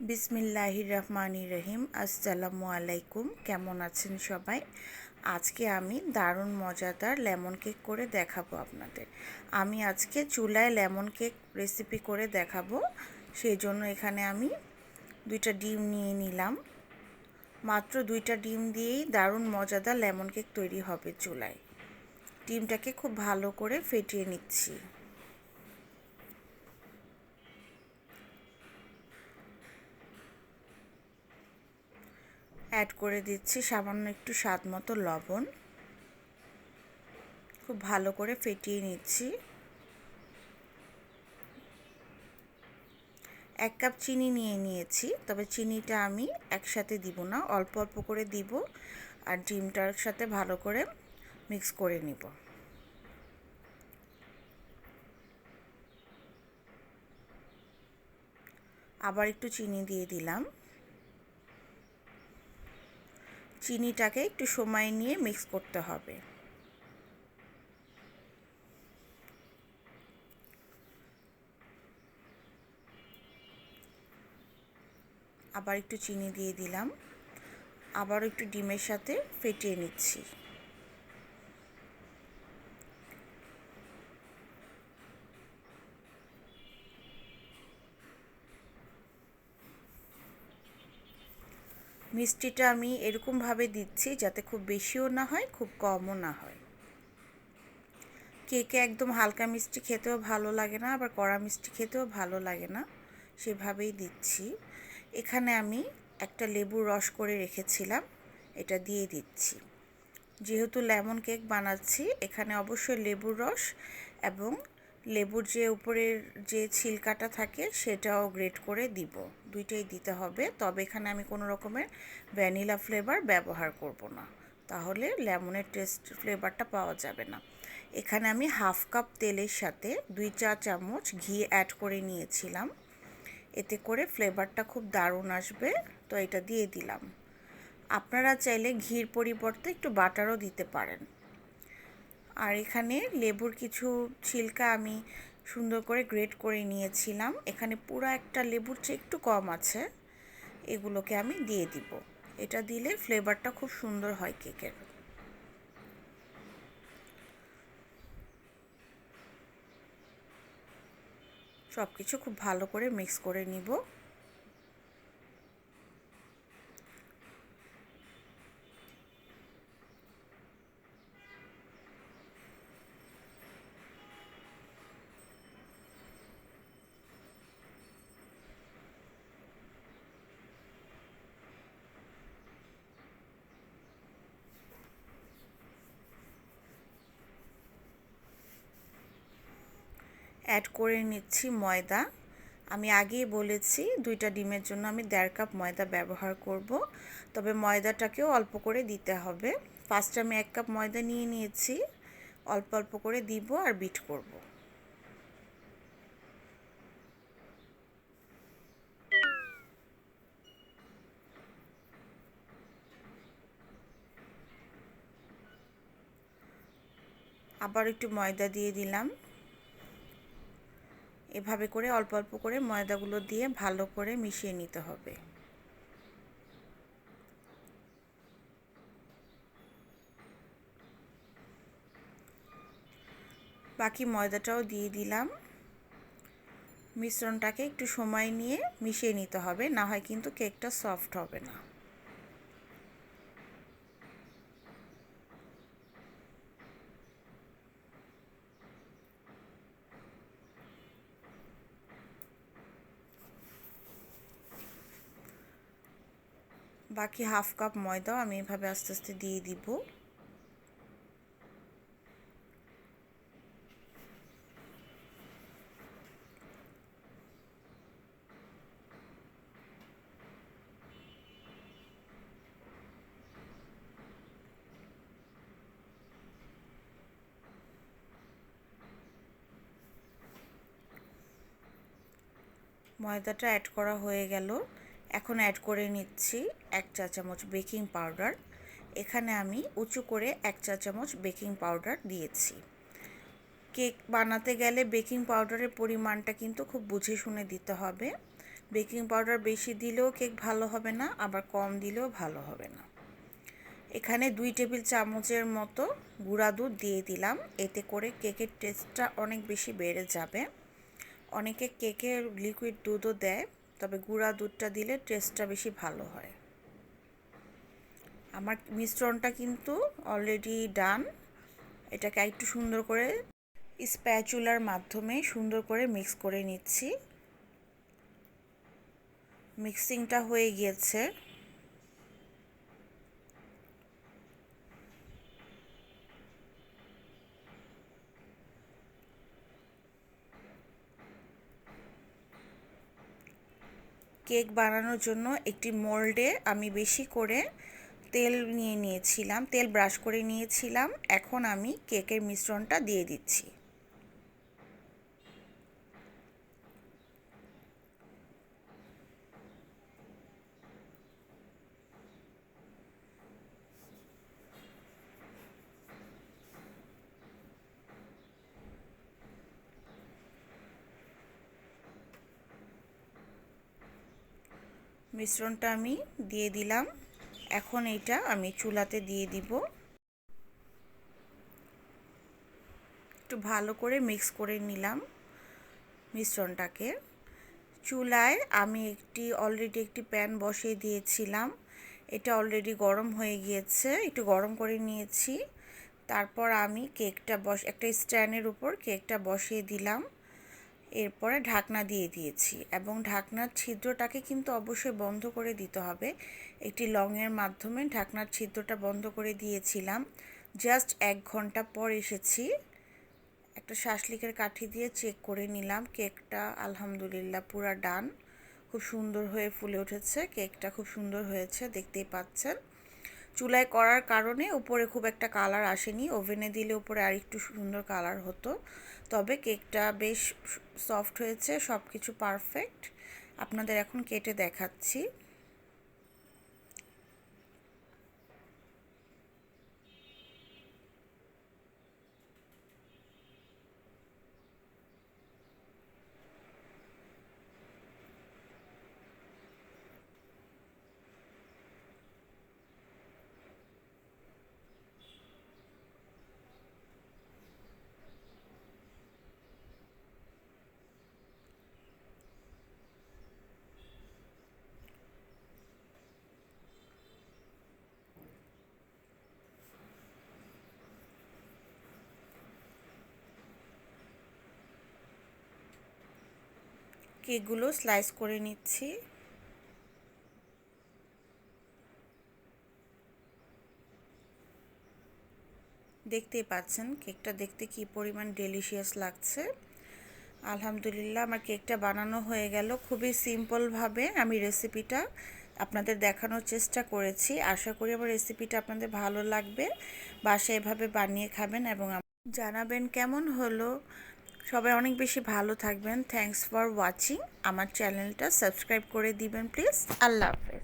বিসমিল্লাহির রহমানির রহিম আসসালামু আলাইকুম কেমন আছেন সবাই? আজকে আমি দারুণ মজাদার লেমন কেক করে দেখাবো আপনাদের। আমি আজকে চুলায় লেমন কেক রেসিপি করে দেখাবো, সেই জন্য এখানে আমি দুইটা ডিম নিয়ে নিলাম। মাত্র দুইটা ডিম দিয়েই দারুণ মজাদার লেমন কেক তৈরি হবে চুলায়। ডিমটাকে খুব ভালো করে ফেটিয়ে নিচ্ছি। অ্যাড করে দিচ্ছি সামান্য একটু স্বাদ মতো লবণ। খুব ভালো করে ফেটিয়ে নিচ্ছি। এক কাপ চিনি নিয়ে নিয়েছি, তবে চিনিটা আমি একসাথে দিব না, অল্প অল্প করে দিব আর ডিমটার সাথে ভালো করে মিক্স করে নিব। আবার একটু চিনি দিয়ে দিলাম। চিনিটাকে একটু সময় নিয়ে মিক্স করতে হবে। আবার একটু চিনি দিয়ে দিলাম। আবার একটু ডিমের সাথে ফেটিয়ে নিচ্ছি। মিষ্টিটা আমি এরকমভাবে দিচ্ছি যাতে খুব বেশিও না হয়, খুব কমও না হয়। কেকে একদম হালকা মিষ্টি খেতেও ভালো লাগে না, আবার কড়া মিষ্টি খেতেও ভালো লাগে না, সেভাবেই দিচ্ছি। এখানে আমি একটা লেবুর রস করে রেখেছিলাম, এটা দিয়ে দিচ্ছি। যেহেতু লেমন কেক বানাচ্ছি, এখানে অবশ্যই লেবুর রস এবং লেবুর যে উপরের যে ছিলকাটা থাকে সেটাও গ্রেট করে দিব। দুইটাই দিতে হবে। তবে এখানে আমি কোনো রকমের ভ্যানিলা ফ্লেভার ব্যবহার করব না। তাহলে লেমনের টেস্ট ফ্লেভারটা পাওয়া যাবে না। এখানে আমি হাফ কাপ তেলের সাথে দুই চা চামচ ঘি অ্যাড করে নিয়েছিলাম। এতে করে ফ্লেভারটা খুব দারুণ আসবে। তো এটা দিয়ে দিলাম। আপনারা চাইলে ঘির পরিবর্তে একটু বাটারও দিতে পারেন। আর এখানে লেবুর কিছু ছিলকা আমি সুন্দর করে গ্রেট করে নিয়েছিলাম। এখানে পুরো একটা লেবুর চেয়ে একটু কম আছে। এগুলোকে আমি দিয়ে দিব। এটা দিলে ফ্লেভারটা খুব সুন্দর হয় কেকের। সব কিছু খুব ভালো করে মিক্স করে নিব। অ্যাড করে নিচ্ছি ময়দা। আমি আগেই বলেছি দুইটা ডিমের জন্য আমি দেড় কাপ ময়দা ব্যবহার করব। তবে ময়দাটাকেও অল্প করে দিতে হবে। ফার্স্টে আমি এক কাপ ময়দা নিয়ে নিয়েছি। অল্প অল্প করে দিব আর বিট করব। আবার একটু ময়দা দিয়ে দিলাম। এভাবে করে অল্প অল্প করে ময়দাগুলো দিয়ে ভালো করে মিশিয়ে নিতে হবে। বাকি ময়দাটাও দিয়ে দিলাম। মিশ্রণটাকে একটু সময় নিয়ে মিশিয়ে নিতে হবে, না হয় কিন্তু কেকটা সফট হবে না। বাকি হাফ কাপ ময়দাও আমি এভাবে আস্তে আস্তে দিয়ে দিব। ময়দাটা অ্যাড করা হয়ে গেল। এখন অ্যাড করে নিচ্ছি এক চা চামচ বেকিং পাউডার এখানে আমি উঁচু করে এক চা চামচ বেকিং পাউডার দিয়েছি। কেক বানাতে গেলে বেকিং পাউডারের পরিমাণটা কিন্তু খুব বুঝে শুনে দিতে হবে। বেকিং পাউডার বেশি দিলেও কেক ভালো হবে না, আবার কম দিলেও ভালো হবে না। এখানে দুই টেবিল চামচের মতো গুঁড়া দুধ দিয়ে দিলাম, এতে করে কেকের টেস্টটা অনেক বেশি বেড়ে যাবে। অনেকে কেকে লিকুইড দুধও দেয় তবে গুঁড়া দুধটা দিলে টেস্টটা বেশি ভালো হয়। আমার মিশ্রণটা কিন্তু অলরেডি ডান এটাকে একটু সুন্দর করে স্প্যাচুলার মাধ্যমে সুন্দর করে মিক্স করে নিচ্ছি। মিক্সিংটা হয়ে গিয়েছে। কেক বানানোর জন্য একটি মোল্ডে আমি বেশি করে তেল নিয়ে নিয়েছিলাম, তেল ব্রাশ করে নিয়েছিলাম। এখন আমি কেকের মিশ্রণটা দিয়ে দিচ্ছি। মিশ্রণটা আমি দিয়ে দিলাম। এখন এটা আমি চুলাতে দিয়ে দিব। একটু ভালো করে মিক্স করে নিলাম মিশ্রণটাকে। চুলায় আমি একটি, অলরেডি একটি প্যান বসিয়ে দিয়েছিলাম। এটা অলরেডি গরম হয়ে গিয়েছে, একটু গরম করে নিয়েছি। তারপর আমি কেকটা বস, একটা স্ট্যান্ডের উপর কেকটা বসিয়ে দিলাম। এরপরে ঢাকনা দিয়ে দিয়েছি এবং ঢাকনার ছিদ্রটাকে কিন্তু অবশ্যই বন্ধ করে দিতে হবে। একটি লংয়ের মাধ্যমে ঢাকনার ছিদ্রটা বন্ধ করে দিয়েছিলাম। জাস্ট এক ঘণ্টা পর এসেছি। একটা শাসলিকের কাঠি দিয়ে চেক করে নিলাম। কেকটা আলহামদুলিল্লাহ পুরা ডান। খুব সুন্দর হয়ে ফুলে উঠেছে। কেকটা খুব সুন্দর হয়েছে, দেখতেই পাচ্ছেন। চুলায় করার কারণে উপরে খুব একটা কালার আসেনি। ওভেনে দিলে উপরে আর একটু সুন্দর কালার হতো। তবে কেকটা বেশ সফট হয়েছে সব কিছু পারফেক্ট আপনাদের এখন কেটে দেখাচ্ছি। কেকগুলো স্লাইস করে নিচ্ছি। দেখতেই পাচ্ছেন কেকটা দেখতে কি পরিমাণ ডেলিশিয়াস লাগছে। আলহামদুলিল্লাহ আমার কেকটা বানানো হয়ে গেল খুবই সিম্পলভাবে আমি রেসিপিটা আপনাদের দেখানোর চেষ্টা করেছি। আশা করি আমার রেসিপিটা আপনাদের ভালো লাগবে। বাসায় এভাবে বানিয়ে খাবেন এবং জানাবেন কেমন হলো। সবাই অনেক বেশি ভালো থাকবেন। থ্যাংকস ফর ওয়াচিং আমার চ্যানেলটা সাবস্ক্রাইব করে দিবেন, প্লিজ। আল্লাহ হাফেজ।